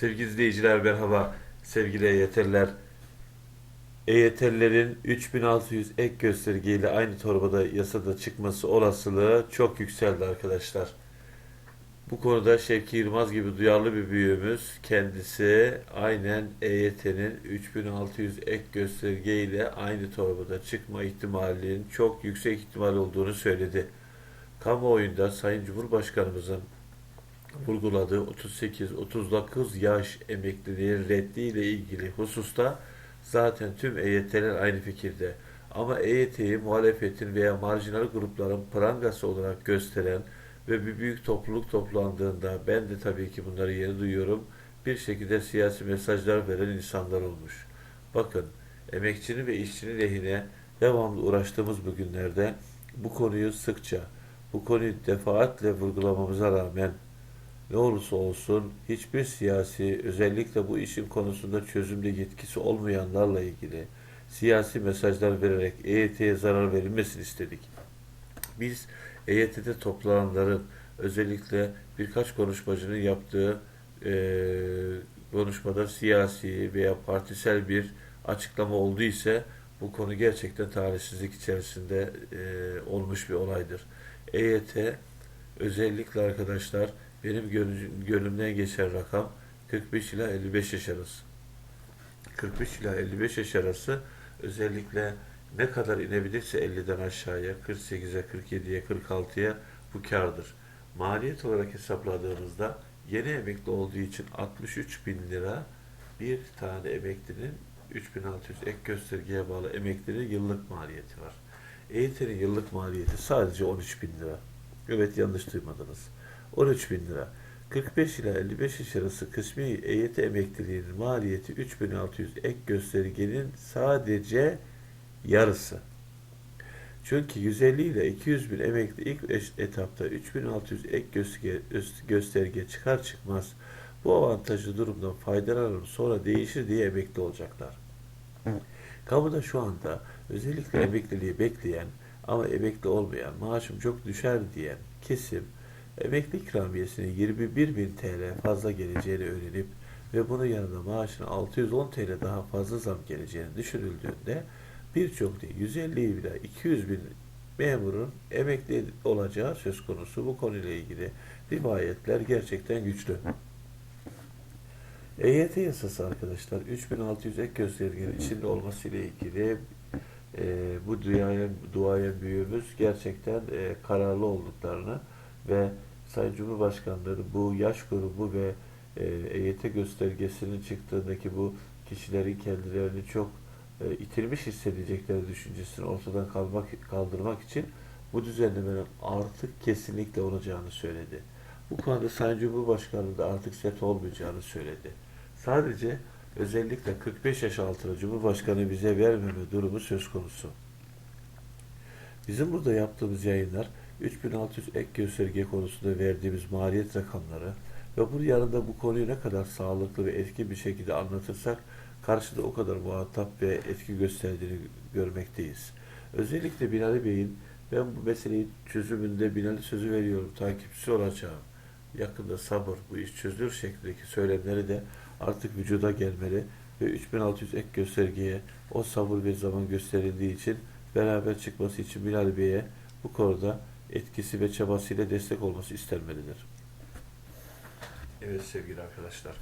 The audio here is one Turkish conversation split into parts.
Sevgili izleyiciler merhaba. Sevgili EYT'liler. EYT'lilerin 3600 ek göstergeyle aynı torbada yasada çıkması olasılığı çok yükseldi arkadaşlar. Bu konuda Şevki Yılmaz gibi duyarlı bir büyüğümüz kendisi aynen EYT'nin 3600 ek gösterge ile aynı torbada çıkma ihtimalinin çok yüksek ihtimal olduğunu söyledi. Kamuoyunda Sayın Cumhurbaşkanımızın vurguladığı 38-39 yaş emekliliği reddi ile ilgili hususta zaten tüm EYT'ler aynı fikirde. Ama EYT'yi muhalefetin veya marjinal grupların prangası olarak gösteren ve bir büyük topluluk toplandığında ben de tabii ki bunları yeni duyuyorum. Bir şekilde siyasi mesajlar veren insanlar olmuş. Bakın emekçinin ve işçinin lehine devamlı uğraştığımız bu günlerde bu konuyu sıkça, bu konuyu defaatle vurgulamamıza rağmen ne olursa olsun hiçbir siyasi özellikle bu işin konusunda çözümde yetkisi olmayanlarla ilgili siyasi mesajlar vererek EYT'ye zarar verilmesini istedik. Biz EYT'de toplananların özellikle birkaç konuşmacının yaptığı eee, konuşmada siyasi veya partisel bir açıklama oldu ise bu konu gerçekten tarihsizlik içerisinde eee, olmuş bir olaydır. EYT özellikle arkadaşlar benim gönlüm- gönlümden geçen rakam 45 ila 55 yaş arası. 45 ila 55 yaş arası özellikle ne kadar inebilirse 50'den aşağıya 48'e 47'ye 46'ya bu kardır. Maliyet olarak hesapladığımızda yeni emekli olduğu için 63 bin lira bir tane emeklinin 3600 ek göstergeye bağlı emeklinin yıllık maliyeti var. EYT'nin yıllık maliyeti sadece 13 bin lira. Evet yanlış duymadınız. 13 bin lira. 45 ila 55 yaş arası kısmi EYT emekliliğinin maliyeti 3600 ek göstergenin sadece yarısı. Çünkü 150 ile 200 bin emekli ilk etapta 3600 ek gösterge, ös- gösterge çıkar çıkmaz bu avantajlı durumdan faydalanır sonra değişir diye emekli olacaklar. Kamuda şu anda özellikle emekliliği bekleyen ama emekli olmayan maaşım çok düşer diyen kesim emekli ikramiyesine 21 bin TL fazla geleceğini öğrenip ve bunun yanında maaşına 610 TL daha fazla zam geleceğini düşünüldüğünde birçok değil 150 ila 200 bin memurun emekli olacağı söz konusu. Bu konuyla ilgili rivayetler gerçekten güçlü. EYT yasası arkadaşlar 3600 ek göstergenin içinde olması ile ilgili e, bu duayen, duayen büyüğümüz gerçekten e, kararlı olduklarını ve Sayın Cumhurbaşkanları bu yaş grubu ve e, EYT göstergesinin çıktığındaki bu kişilerin kendilerini çok e, itilmiş hissedecekleri düşüncesini ortadan kalmak, kaldırmak için bu düzenlemenin artık kesinlikle olacağını söyledi. Bu konuda Sayın Cumhurbaşkanı da artık set olmayacağını söyledi. Sadece özellikle 45 yaş altına Cumhurbaşkanı bize vermeme durumu söz konusu. Bizim burada yaptığımız yayınlar 3600 ek gösterge konusunda verdiğimiz maliyet rakamları ve bunun yanında bu konuyu ne kadar sağlıklı ve etkin bir şekilde anlatırsak karşıda o kadar muhatap ve etki gösterdiğini görmekteyiz. Özellikle Binali Bey'in ben bu meseleyi çözümünde Binali sözü veriyorum, takipçisi olacağım. Yakında sabır, bu iş çözülür şeklindeki söylemleri de artık vücuda gelmeli ve 3600 ek göstergeye o sabır ve zaman gösterildiği için beraber çıkması için Binali Bey'e bu konuda etkisi ve çabasıyla destek olması istenmelidir. Evet sevgili arkadaşlar.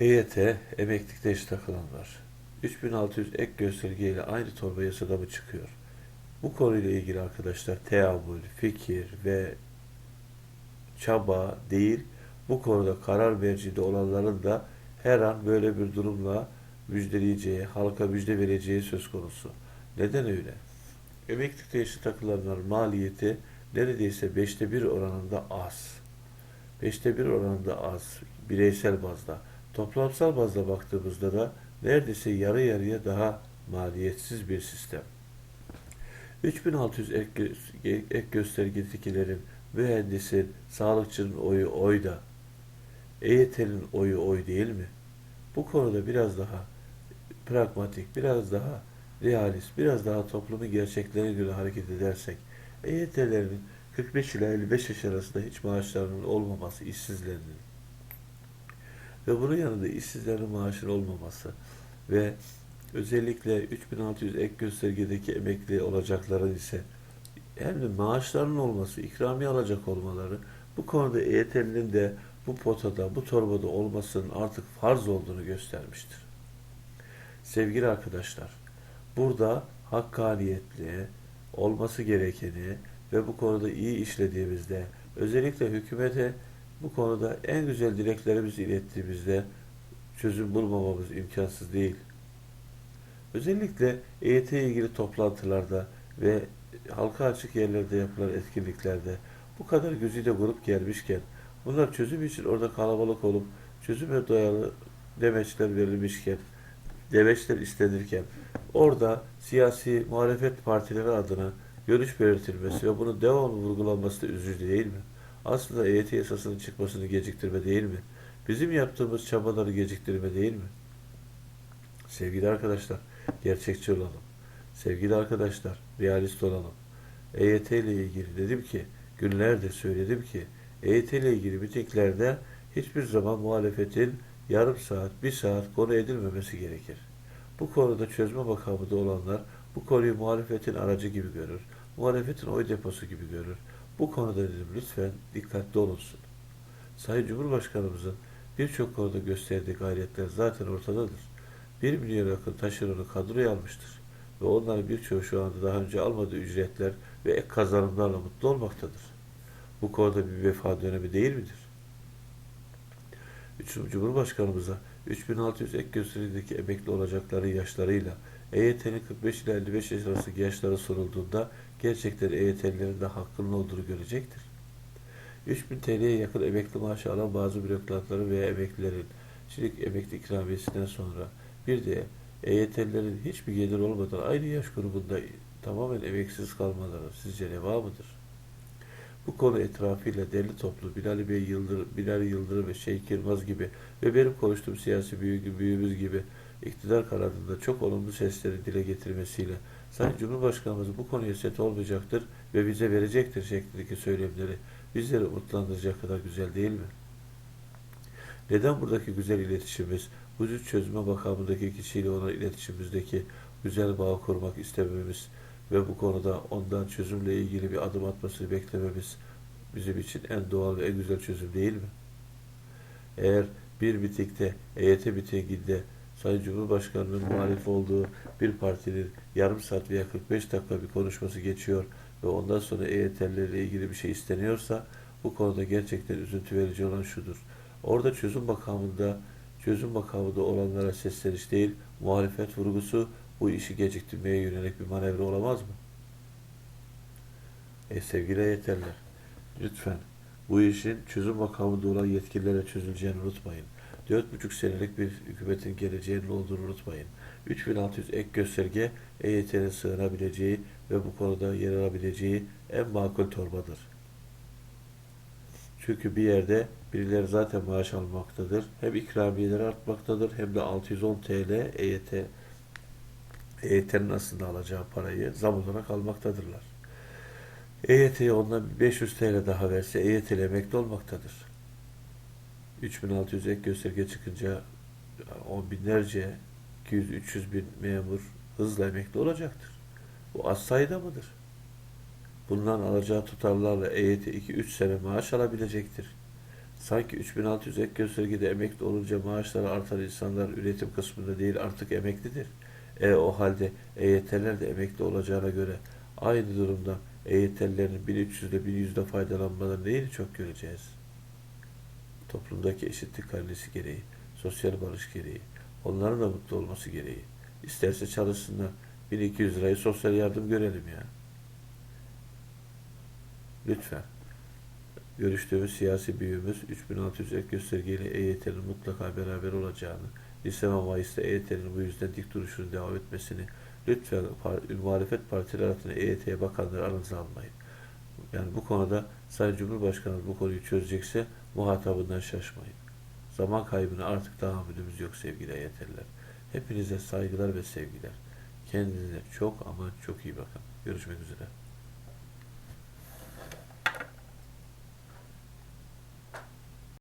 EYT, emeklilikte eş takılanlar. 3600 ek göstergeyle aynı torba yasada mı çıkıyor? Bu konuyla ilgili arkadaşlar teamül, fikir ve çaba değil, bu konuda karar mercide olanların da her an böyle bir durumla müjdeleyeceği, halka müjde vereceği söz konusu. Neden öyle? Emeklilikte eşit takılanların maliyeti neredeyse beşte bir oranında az. Beşte bir oranında az bireysel bazda. Toplamsal bazda baktığımızda da neredeyse yarı yarıya daha maliyetsiz bir sistem. 3600 ek, gö- ek göstergesikilerin mühendisin, sağlıkçının oyu oyda. EYT'nin oyu oy değil mi? Bu konuda biraz daha pragmatik, biraz daha realist, biraz daha toplumun gerçeklerine göre hareket edersek, EYT'lerin 45 ila 55 yaş arasında hiç maaşlarının olmaması, işsizlerinin ve bunun yanında işsizlerin maaşının olmaması ve özellikle 3600 ek göstergedeki emekli olacakların ise hem de maaşlarının olması, ikramiye alacak olmaları bu konuda EYT'linin de bu potada, bu torbada olmasının artık farz olduğunu göstermiştir. Sevgili arkadaşlar, burada hakkaniyetli, olması gerekeni ve bu konuda iyi işlediğimizde, özellikle hükümete bu konuda en güzel dileklerimizi ilettiğimizde çözüm bulmamamız imkansız değil. Özellikle EYT ilgili toplantılarda ve halka açık yerlerde yapılan etkinliklerde bu kadar gözüyle grup gelmişken bunlar çözüm için orada kalabalık olup çözüme dayalı demeçler verilmişken demeçler istenirken orada siyasi muhalefet partileri adına görüş belirtilmesi ve bunun devamlı vurgulanması da üzücü değil mi? Aslında EYT yasasının çıkmasını geciktirme değil mi? Bizim yaptığımız çabaları geciktirme değil mi? Sevgili arkadaşlar, gerçekçi olalım. Sevgili arkadaşlar, realist olalım. EYT ile ilgili dedim ki, günlerdir söyledim ki, EYT ile ilgili mitinglerde hiçbir zaman muhalefetin yarım saat, bir saat konu edilmemesi gerekir. Bu konuda çözme makamında olanlar bu konuyu muhalefetin aracı gibi görür, muhalefetin oy deposu gibi görür. Bu konuda dedim lütfen dikkatli olunsun. Sayın Cumhurbaşkanımızın birçok konuda gösterdiği gayretler zaten ortadadır. 1 milyon yakın taşeronu kadroya almıştır. Ve onların birçoğu şu anda daha önce almadığı ücretler ve ek kazanımlarla mutlu olmaktadır. Bu konuda bir vefa dönemi değil midir? Üçüncü Cumhurbaşkanımıza 3600 ek gösterideki emekli olacakları yaşlarıyla EYT'nin 45 ile 55 yaş arasındaki yaşları sorulduğunda gerçekten EYT'lilerin de hakkının olduğunu görecektir. 3000 TL'ye yakın emekli maaşı alan bazı bürokratların veya emeklilerin çilik emekli ikramiyesinden sonra bir de EYT'lilerin hiçbir gelir olmadan aynı yaş grubunda tamamen emeksiz kalmaları sizce reva mıdır? Bu konu etrafıyla deli toplu Bilal Bey Yıldır, Bilal Yıldırım ve Şeyh Yılmaz gibi ve benim konuştuğum siyasi büyük, büyüğümüz gibi iktidar kanadında çok olumlu sesleri dile getirmesiyle Sayın Cumhurbaşkanımız bu konuya set olmayacaktır ve bize verecektir şeklindeki söylemleri bizleri umutlandıracak kadar güzel değil mi? Neden buradaki güzel iletişimimiz, vücut çözme makamındaki kişiyle olan iletişimimizdeki güzel bağ kurmak istememiz ve bu konuda ondan çözümle ilgili bir adım atmasını beklememiz bizim için en doğal ve en güzel çözüm değil mi? Eğer bir mitingde, EYT mitinginde Sayın Cumhurbaşkanı'nın muhalif olduğu bir partinin yarım saat veya 45 dakika bir konuşması geçiyor ve ondan sonra EYT'lerle ilgili bir şey isteniyorsa bu konuda gerçekten üzüntü verici olan şudur. Orada çözüm makamında çözüm makamında olanlara sesleniş değil, muhalefet vurgusu bu işi geciktirmeye yönelik bir manevra olamaz mı? E sevgili yeterler. Lütfen bu işin çözüm makamında olan yetkililere çözüleceğini unutmayın. 4,5 senelik bir hükümetin geleceğinin olduğunu unutmayın. 3600 ek gösterge EYT'nin sığınabileceği ve bu konuda yer alabileceği en makul torbadır. Çünkü bir yerde birileri zaten maaş almaktadır. Hem ikramiyeleri artmaktadır hem de 610 TL EYT EYT'nin aslında alacağı parayı zam olarak almaktadırlar. EYT'ye ondan 500 TL daha verse EYT'li emekli olmaktadır. 3600 ek gösterge çıkınca on binlerce 200-300 bin memur hızla emekli olacaktır. Bu az sayıda mıdır? Bundan alacağı tutarlarla EYT 2-3 sene maaş alabilecektir. Sanki 3600 ek göstergede emekli olunca maaşları artan insanlar üretim kısmında değil artık emeklidir. E o halde EYT'ler de emekli olacağına göre aynı durumda EYT'lilerin 1300'de 1100'de faydalanmaları neyini çok göreceğiz? Toplumdaki eşitlik kaidesi gereği, sosyal barış gereği, onların da mutlu olması gereği. İsterse çalışsınlar. 1200 lirayı sosyal yardım görelim ya. Lütfen. Görüştüğümüz siyasi büyüğümüz 3600 ek göstergeyle EYT'nin mutlaka beraber olacağını, Ve Mayıs'ta EYT'nin bu yüzden dik duruşunun devam etmesini lütfen par muhalefet partileri arasında EYT'ye bakanları aranıza almayın. Yani bu konuda Sayın Cumhurbaşkanı bu konuyu çözecekse muhatabından şaşmayın. Zaman kaybına artık tahammülümüz yok sevgili EYT'liler. Hepinize saygılar ve sevgiler. Kendinize çok ama çok iyi bakın. Görüşmek üzere.